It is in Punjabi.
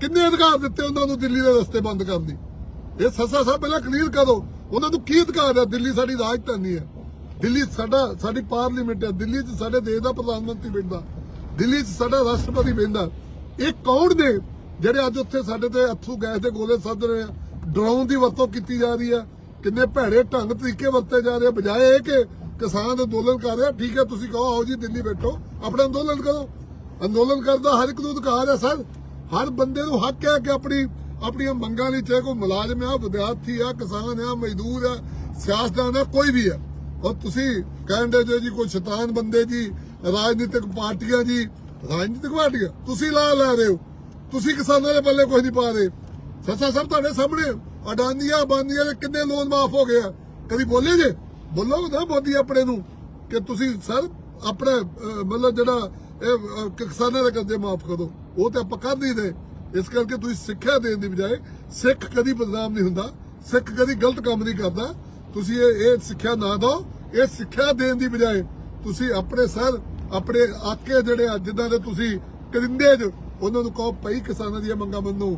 ਕਿੰਨੇ ਅਧਿਕਾਰ ਦਿੱਤੇ ਉਹਨਾਂ ਨੂੰ ਦਿੱਲੀ ਦੇ ਰਸਤੇ ਬੰਦ ਕਰਨ ਦੀ? ਇਹ ਸੱਸਾ ਸਾਹਿਬ ਪਹਿਲਾਂ ਕਲੀਅਰ ਕਰੋ। ਉਹਨਾਂ ਨੂੰ ਕੀ ਅਧਿਕਾਰ ਹੈ ਦਿੱਲੀ ਸਾਡੀ ਰਾਜਧਾਨੀ ਹੈ। ਦਿੱਲੀ ਸਾਡਾ, ਸਾਡੀ ਪਾਰਲੀਮੈਂਟ ਹੈ। ਦਿੱਲੀ 'ਚ ਸਾਡੇ ਦੇਸ਼ ਦਾ ਪ੍ਰਧਾਨ ਮੰਤਰੀ ਬੈਠਦਾ। ਦਿੱਲੀ 'ਚ ਸਾਡਾ ਰਾਸ਼ਟਰਪਤੀ ਬੈਠਦਾ। ਇਹ ਕੌਣ ਨੇ ਜਿਹੜੇ ਅੱਜ ਉੱਥੇ ਸਾਡੇ ਤੇ ਅੱਥੂ ਗੈਸ ਦੇ ਗੋਲੇ ਸੱਦ ਰਹੇ ਆ? ਡਰਾਉਣ ਦੀ ਵਰਤੋਂ ਕੀਤੀ ਜਾ ਰਹੀ ਹੈ ਕਿੰਨੇ ਭੈੜੇ ਢੰਗ ਤਰੀਕੇ ਵਰਤੇ ਜਾ ਰਹੇ ਬਜਾਏ ਇਹ ਕਿ ਕਿਸਾਨ ਅੰਦੋਲਨ ਕਰ ਰਿਹਾ। ਠੀਕ ਹੈ, ਤੁਸੀਂ ਕਹੋ, ਆਓ ਜੀ, ਦਿੱਲੀ ਬੈਠੋ। ਆਪਣਾ ਅੰਦੋਲਨ ਕਰੋ। ਅੰਦੋਲਨ ਕਰਦਾ ਹਰ ਇੱਕ ਨੂੰ ਅਧਿਕਾਰ ਹੈ, ਸਰ। ਹਰ ਬੰਦੇ ਨੂੰ ਹੱਕ ਹੈ ਕਿ ਆਪਣੀ, ਆਪਣੀਆਂ ਮੰਗਾਂ ਲਈ ਚਾਹੇ ਕੋਈ ਮੁਲਾਜ਼ਮ ਆ ਵਿਦਿਆਰਥੀ ਆ ਕਿਸਾਨ ਆ ਮਜ਼ਦੂਰ ਆ ਸਿਆਸਤਦਾਨ ਆ ਕੋਈ ਵੀ ਆ ਔਰ ਤੁਸੀਂ ਕਹਿੰਦੇ ਜੋ ਜੀ ਕੋਈ ਸ਼ੈਤਾਨ ਬੰਦੇ ਜੀ, ਰਾਜਨੀਤਿਕ ਪਾਰਟੀਆਂ ਜੀ, ਰਾਜਨੀਤਿਕ ਪਾਰਟੀਆਂ, ਤੁਸੀਂ ਲਾ ਲੈ ਰਹੇ ਹੋ। ਤੁਸੀਂ ਕਿਸਾਨਾਂ ਦੇ ਪੱਲੇ ਕੁਝ ਨਹੀਂ ਪਾ ਰਹੇ। ਸੱਸਾ ਸਾਹਿਬ ਤੁਹਾਡੇ ਸਾਹਮਣੇ ਅਡਾਨੀਆਂ ਬਾਨੀਆਂ ਦੇ ਕਿੰਨੇ ਲੋਨ ਮਾਫ ਹੋ ਗਏ ਆ। ਕਦੀ ਬੋਲੇ ਜੇ? ਬੋਲੋ ਨਾ ਮੋਦੀ ਆਪਣੇ ਨੂੰ ਕਿ ਤੁਸੀਂ ਸਰ, ਆਪਣੇ ਮਤਲਬ ਜਿਹੜਾ ਇਹ ਕਿਸਾਨਾਂ ਦੇ ਕਰਜ਼ੇ ਮਾਫ ਕਰੋ। ਉਹ ਤੇ ਆਪਾਂ ਕਰ ਨਹੀਂ ਰਹੇ। ਇਸ ਕਰਕੇ ਤੁਸੀਂ ਸਿੱਖਿਆ ਦੇਣ ਦੀ ਬਜਾਏ ਸਿੱਖ ਕਦੀ ਬਦਨਾਮ ਨਹੀਂ ਹੁੰਦਾ, ਸਿੱਖ ਕਦੀ ਗਲਤ ਕੰਮ ਨਹੀਂ ਕਰਦਾ। ਤੁਸੀਂ ਇਹ ਇਹ ਸਿੱਖਿਆ ਨਾ ਦਿਓ, ਇਹ ਸਿੱਖਿਆ ਦੇਣ ਦੀ ਬਜਾਏ ਤੁਸੀਂ ਆਪਣੇ ਸਰ, ਆਪਣੇ ਆਕੇ ਜਿਹੜੇ ਆ ਜਿੱਦਾਂ ਦੇ ਤੁਸੀਂ ਕਰਿੰਦੇ ਜੋ, ਉਹਨਾਂ ਨੂੰ ਕਹੋ, ਭਈ ਕਿਸਾਨਾਂ ਦੀਆਂ ਮੰਗਾਂ ਮੰਨੋ।